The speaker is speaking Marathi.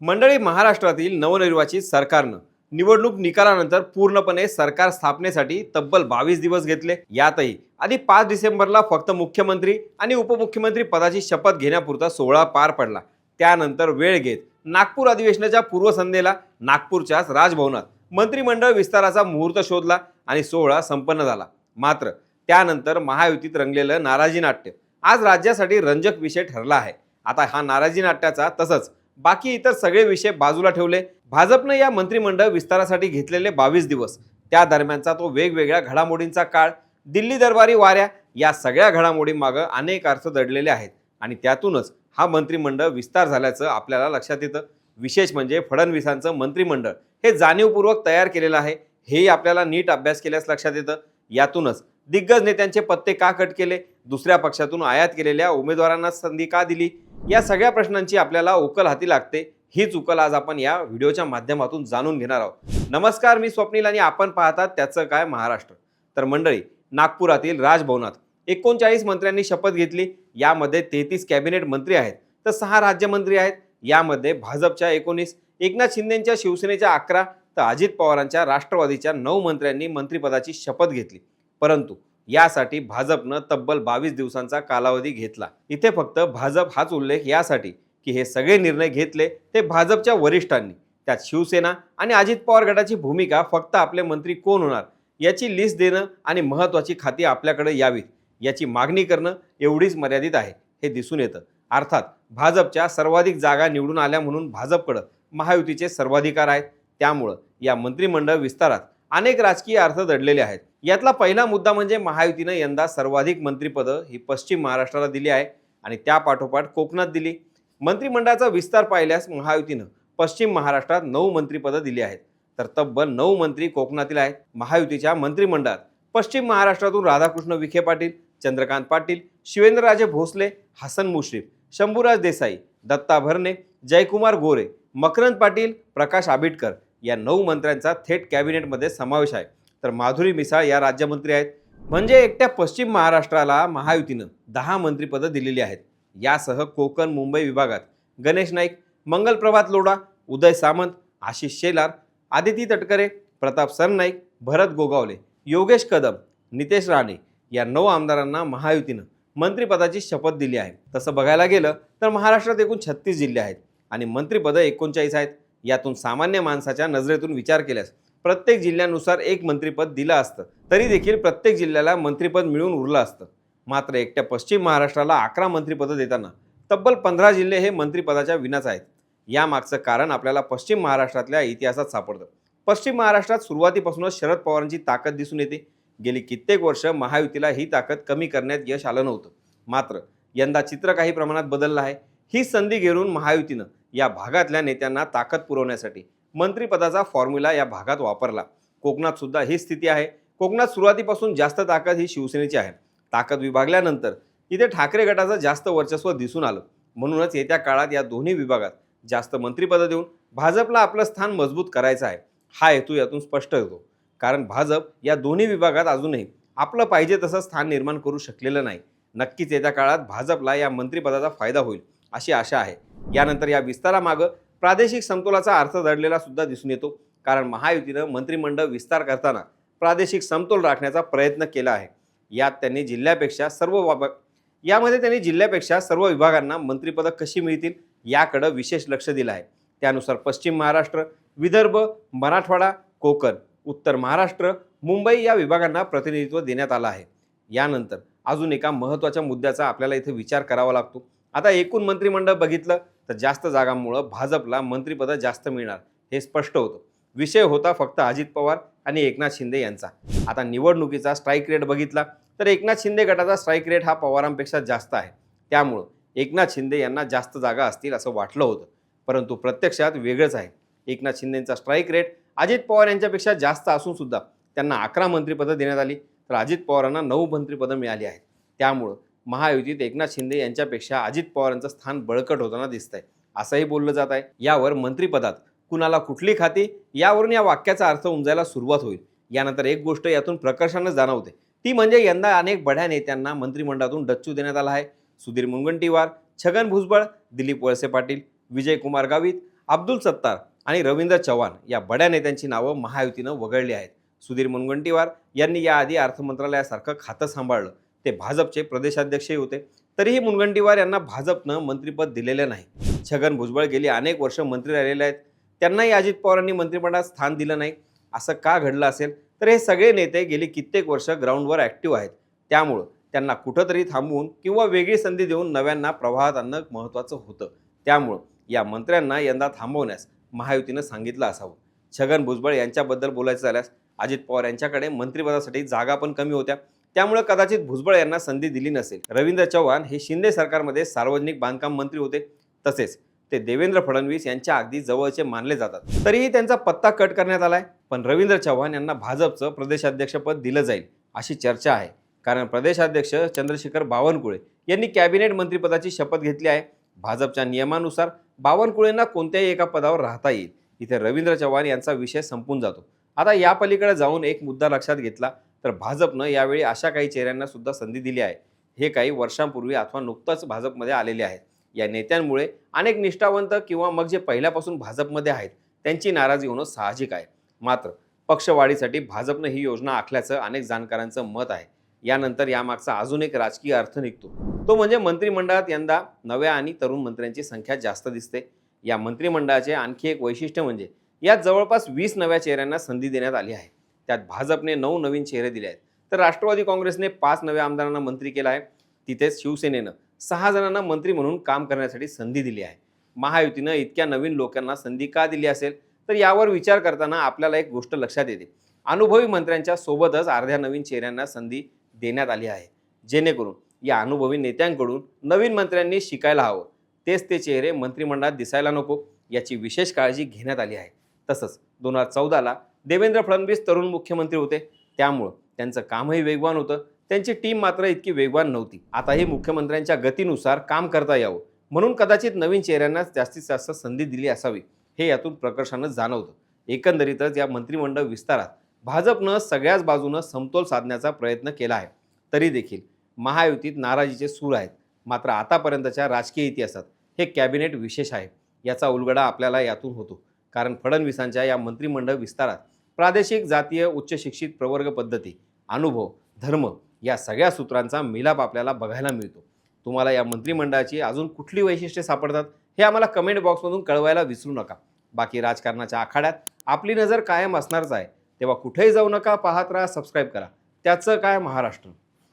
मंडळी महाराष्ट्रातील नवनिर्वाचित सरकारनं निवडणूक निकालानंतर पूर्णपणे सरकार स्थापनेसाठी तब्बल बावीस दिवस घेतले. यातही आधी पाच डिसेंबरला फक्त मुख्यमंत्री आणि उपमुख्यमंत्री पदाची शपथ घेण्यापुरता सोहळा पार पडला. त्यानंतर वेळ घेत नागपूर अधिवेशनाच्या पूर्वसंध्येला नागपूरच्याच राजभवनात मंत्रिमंडळ विस्ताराचा मुहूर्त शोधला आणि सोहळा संपन्न झाला. मात्र त्यानंतर महायुतीत रंगलेलं नाराजी नाट्य आज राज्यासाठी रंजक विषय ठरला आहे. आता हा नाराजी नाट्याचा तसंच बाकी इतर सगळे विषय बाजूला ठेवले. भाजपनं या मंत्रिमंडळ विस्तारासाठी घेतलेले बावीस दिवस. त्या दरम्यानचा तो वेगवेगळ्या घडामोडींचा काळ. दिल्ली दरबारी वाऱ्या या सगळ्या घडामोडींमागं अनेक अर्थ दडलेले आहेत. आणि त्यातूनच हा मंत्रिमंडळ विस्तार झाल्याचं आपल्याला लक्षात येतं. विशेष म्हणजे फडणवीसांचं मंत्रिमंडळ हे जाणीवपूर्वक तयार केलेलं आहे. हेही आपल्याला नीट अभ्यास केल्यास लक्षात येतं. यातूनच दिग्गज नेत्यांचे पत्ते का कट केले? दुसऱ्या पक्षातून आयात केलेल्या उमेदवारांना संधी का दिली? या सगळ्या प्रश्नांची आपल्याला उकल हाती लागते. हीच उकल आज आपण या व्हिडिओच्या माध्यमातून जाणून घेणार आहोत. नमस्कार मी स्वप्नील आणि आपण पाहतात त्याचं काय महाराष्ट्र. तर मंडळी नागपुरातील राजभवनात एकोणचाळीस मंत्र्यांनी शपथ घेतली. यामध्ये तेहतीस कॅबिनेट मंत्री आहेत. तर सहा राज्यमंत्री आहेत. यामध्ये भाजपच्या एकोणीस एकनाथ शिंदेच्या शिवसेनेच्या अकरा तर अजित पवारांच्या राष्ट्रवादीच्या नऊ मंत्र्यांनी मंत्रिपदाची शपथ घेतली. परंतु यासाठी भाजपनं तब्बल बावीस दिवसांचा कालावधी घेतला. इथे फक्त भाजप हाच उल्लेख यासाठी की हे सगळे निर्णय घेतले ते भाजपच्या वरिष्ठांनी. त्यात शिवसेना आणि अजित पवार गटाची भूमिका फक्त आपले मंत्री कोण होणार? याची लिस्ट देणं आणि महत्त्वाची खाती आपल्याकडे यावीत. याची मागणी करणं एवढीच मर्यादित आहे हे दिसून येतं. अर्थात भाजपच्या सर्वाधिक जागा निवडून आल्या म्हणून भाजपकडं महायुतीचे सर्वाधिकार आहेत. त्यामुळं या मंत्रिमंडळ विस्तारात अनेक राजकीय अर्थ दडलेले आहेत. यातला पहिला मुद्दा म्हणजे महायुतीनं यंदा सर्वाधिक मंत्रिपदं ही पश्चिम महाराष्ट्राला दिली आहे आणि त्यापाठोपाठ कोकणात दिली. मंत्रिमंडळाचा विस्तार पाहिल्यास महायुतीनं पश्चिम महाराष्ट्रात नऊ मंत्रिपदं दिली आहेत. तर तब्बल नऊ मंत्री कोकणातील आहेत. महायुतीच्या मंत्रिमंडळात पश्चिम महाराष्ट्रातून राधाकृष्ण विखे पाटील चंद्रकांत पाटील शिवेंद्रराजे भोसले हसन मुश्रीफ शंभूराज देसाई दत्ता भरणे जयकुमार गोरे मकरंद पाटील प्रकाश आबिटकर या नऊ मंत्र्यांचा थेट कॅबिनेटमध्ये समावेश आहे. तर माधुरी मिसाळ या राज्यमंत्री आहेत. म्हणजे एकट्या पश्चिम महाराष्ट्राला महायुतीनं दहा मंत्रिपदं दिलेली आहेत. यासह कोकण मुंबई विभागात गणेश नाईक मंगलप्रभात लोढा उदय सामंत आशिष शेलार आदिती तटकरे प्रताप सरनाईक भरत गोगावले योगेश कदम नितेश राणे या नऊ आमदारांना महायुतीनं मंत्रिपदाची शपथ दिली आहे. तसं बघायला गेलं तर महाराष्ट्रात एकूण छत्तीस जिल्हे आहेत आणि मंत्रिपदं एकोणचाळीस आहेत. यातून सामान्य माणसाच्या नजरेतून विचार केल्यास प्रत्येक जिल्ह्यानुसार एक मंत्रिपद दिलं असतं. तरी देखील प्रत्येक जिल्ह्याला मंत्रिपद मिळून उरलं असतं. मात्र एकट्या पश्चिम महाराष्ट्राला अकरा मंत्रिपदं देताना तब्बल पंधरा जिल्हे हे मंत्रिपदाच्या विनाच आहेत. यामागचं कारण आपल्याला पश्चिम महाराष्ट्रातल्या इतिहासात सापडतं. पश्चिम महाराष्ट्रात सुरुवातीपासूनच शरद पवारांची ताकद दिसून येते. गेली कित्येक वर्ष महायुतीला ही ताकद कमी करण्यात यश आलं नव्हतं. मात्र यंदा चित्र काही प्रमाणात बदललं आहे. ही संधी घेऊन महायुतीनं या भागातल्या नेत्यांना ताकद पुरवण्यासाठी मंत्रिपदाचा फॉर्म्युला या भागात वापरला. कोकणात सुद्धा ही स्थिती आहे. कोकणात सुरुवातीपासून जास्त ताकद ही शिवसेनेची आहे. ताकद विभागल्यानंतर इथे ठाकरे गटाचं जास्त वर्चस्व दिसून आलं. म्हणूनच येत्या काळात या दोन्ही विभागात जास्त मंत्रिपदं देऊन भाजपला आपलं स्थान मजबूत करायचं आहे. हा हेतू यातून स्पष्ट होतो. कारण भाजप या दोन्ही विभागात अजूनही आपलं पाहिजे तसं स्थान निर्माण करू शकलेलं नाही. नक्कीच येत्या काळात भाजपला या मंत्रिपदाचा फायदा होईल अशी आशा आहे. यानंतर या विस्तारामागं प्रादेशिक समतोलाचा अर्थ दडलेला सुद्धा दिसून येतो. कारण महायुतीनं मंत्रिमंडळ विस्तार करताना प्रादेशिक समतोल राखण्याचा प्रयत्न केला आहे. यात त्यांनी जिल्ह्यापेक्षा सर्व विभाग यामध्ये त्यांनी जिल्ह्यापेक्षा सर्व विभागांना मंत्रिपदं कशी मिळतील याकडं विशेष लक्ष दिलं आहे. त्यानुसार पश्चिम महाराष्ट्र विदर्भ मराठवाडा कोकण उत्तर महाराष्ट्र मुंबई या विभागांना प्रतिनिधित्व देण्यात आलं आहे. यानंतर अजून एका महत्त्वाच्या मुद्द्याचा आपल्याला इथे विचार करावा लागतो. आता एकूण मंत्रिमंडळ बघितलं तर जास्त जागांमुळं भाजपला मंत्रिपदं जास्त मिळणार हे स्पष्ट होतं. विषय होता फक्त अजित पवार आणि एकनाथ शिंदे यांचा. आता निवडणुकीचा स्ट्राईक रेट बघितला तर एकनाथ शिंदे गटाचा स्ट्राईक रेट हा पवारांपेक्षा जास्त आहे. त्यामुळं एकनाथ शिंदे यांना जास्त जागा असतील असं वाटलं होतं. परंतु प्रत्यक्षात वेगळंच आहे. एकनाथ शिंदेंचा स्ट्राईक रेट अजित पवार यांच्यापेक्षा जास्त असून सुद्धा त्यांना अकरा मंत्रिपदं देण्यात आली. तर अजित पवारांना नऊ मंत्रिपदं मिळाली आहेत. त्यामुळं महायुतीत एकनाथ शिंदे यांच्यापेक्षा अजित पवारांचं स्थान बळकट होताना दिसतंय. असंही बोललं जात आहे. यावर मंत्रिपदात कुणाला कुठली खाती? यावरून या वाक्याचा अर्थ उमजायला सुरुवात होईल. यानंतर एक गोष्ट यातून प्रकर्षानं जाणवते. ती म्हणजे यंदा अनेक बड्या नेत्यांना मंत्रिमंडळातून डच्चू देण्यात आला आहे. सुधीर मुनगंटीवार छगन भुजबळ दिलीप वळसे पाटील विजय कुमार गावित अब्दुल सत्तार आणि रवींद्र चव्हाण या बड्या नेत्यांची नावं महायुतीनं वगळली आहेत. सुधीर मुनगंटीवार यांनी याआधी अर्थ मंत्रालयासारखं खातं सांभाळलं. ते भाजपचे प्रदेशाध्यक्षही होते. तरीही मुनगंटीवार यांना भाजपनं मंत्रिपद दिलेलं नाही. छगन भुजबळ गेली अनेक वर्ष मंत्री राहिलेले आहेत. त्यांनाही अजित पवारांनी मंत्रिमंडळात स्थान दिलं नाही. असं का घडलं असेल? तर हे सगळे नेते गेली कित्येक वर्ष ग्राउंडवर ॲक्टिव्ह आहेत. त्यामुळं त्यांना कुठंतरी थांबवून किंवा वेगळी संधी देऊन नव्यांना प्रवाहात आणणं महत्त्वाचं होतं. त्यामुळं या मंत्र्यांना यंदा थांबवण्यास महायुतीनं सांगितलं असावं. छगन भुजबळ यांच्याबद्दल बोलायचं झाल्यास अजित पवार यांच्याकडे मंत्रिपदासाठी जागा पण कमी होत्या. त्यामुळे कदाचित भुजबळ यांना संधी दिली नसेल. रवींद्र चव्हाण हे शिंदे सरकारमध्ये सार्वजनिक बांधकाम मंत्री होते. तसेच ते देवेंद्र फडणवीस यांच्या अगदी जवळचे मानले जातात. तरीही त्यांचा पत्ता कट करण्यात आलाय. पण रवींद्र चव्हाण यांना भाजपचं प्रदेशाध्यक्षपद दिलं जाईल अशी चर्चा आहे. कारण प्रदेशाध्यक्ष चंद्रशेखर बावनकुळे यांनी कॅबिनेट मंत्रिपदाची शपथ घेतली आहे. भाजपच्या नियमानुसार बावनकुळेंना कोणत्याही एका पदावर राहता येईल. इथे रवींद्र चव्हाण यांचा विषय संपून जातो. आता या पलीकडे जाऊन एक मुद्दा लक्षात घेतला. तर भाजपनं यावेळी अशा काही चेहऱ्यांना सुद्धा संधी दिली आहे. हे काही वर्षांपूर्वी अथवा नुकतंच भाजपमध्ये आलेले आहेत. या नेत्यांमुळे अनेक निष्ठावंत किंवा मग जे पहिल्यापासून भाजपमध्ये आहेत त्यांची नाराजी होणं साहजिक आहे. मात्र पक्षवाढीसाठी भाजपनं ही योजना आखल्याचं अनेक जाणकारांचं मत आहे. यानंतर यामागचा अजून एक राजकीय अर्थ निघतो. तो म्हणजे मंत्रिमंडळात यंदा नव्या आणि तरुण मंत्र्यांची संख्या जास्त दिसते. या मंत्रिमंडळाचे आणखी एक वैशिष्ट्य म्हणजे यात जवळपास वीस नव्या चेहऱ्यांना संधी देण्यात आली आहे. त्यात भाजपने नऊ नवीन चेहरे दिले आहेत. तर राष्ट्रवादी काँग्रेसने पाच नव्या आमदारांना मंत्री केला आहे. तिथेच शिवसेनेनं सहा जणांना मंत्री म्हणून काम करण्यासाठी संधी दिली आहे. महायुतीनं इतक्या नवीन लोकांना संधी का दिली असेल? तर यावर विचार करताना आपल्याला एक गोष्ट लक्षात येते. अनुभवी मंत्र्यांच्या सोबतच अर्ध्या नवीन चेहऱ्यांना संधी देण्यात आली आहे. जेणेकरून या अनुभवी नेत्यांकडून नवीन मंत्र्यांनी शिकायला हवं. तेच ते चेहरे मंत्रिमंडळात दिसायला नको याची विशेष काळजी घेण्यात आली आहे. तसंच दोन हजार चौदाला देवेंद्र फडणवीस तरुण मुख्यमंत्री होते. त्यामुळं त्यांचं कामही वेगवान होतं. त्यांची टीम मात्र इतकी वेगवान नव्हती. आताही मुख्यमंत्र्यांच्या गतीनुसार काम करता यावं. म्हणून कदाचित नवीन चेहऱ्यांना जास्तीत जास्त संधी दिली असावी हे यातून प्रकर्षानं जाणवतं. एकंदरीतच या मंत्रिमंडळ विस्तारात भाजपनं सगळ्याच बाजूनं समतोल साधण्याचा प्रयत्न केला आहे. तरी देखील महायुतीत नाराजीचे सूर आहेत. मात्र आतापर्यंतच्या राजकीय इतिहासात हे कॅबिनेट विशेष आहे. याचा उलगडा आपल्याला यातून होतो. कारण फडणवीसांच्या या मंत्रिमंडळ विस्तारात प्रादेशिक जातीय उच्च शिक्षित प्रवर्ग पद्धती अनुभव धर्म या सगळ्या सूत्रांचा मिलाप आपल्याला बघायला मिळतो. तुम्हाला या मंत्रिमंडळाची अजून कुठली वैशिष्ट्ये सापडतात हे आम्हाला कमेंट बॉक्समधून कळवायला विसरू नका. बाकी राजकारणाच्या आखाड्यात आपली नजर कायम असणारच आहे. तेव्हा कुठेही जाऊ नका पाहत राहा सबस्क्राईब करा. त्याचं काय महाराष्ट्र?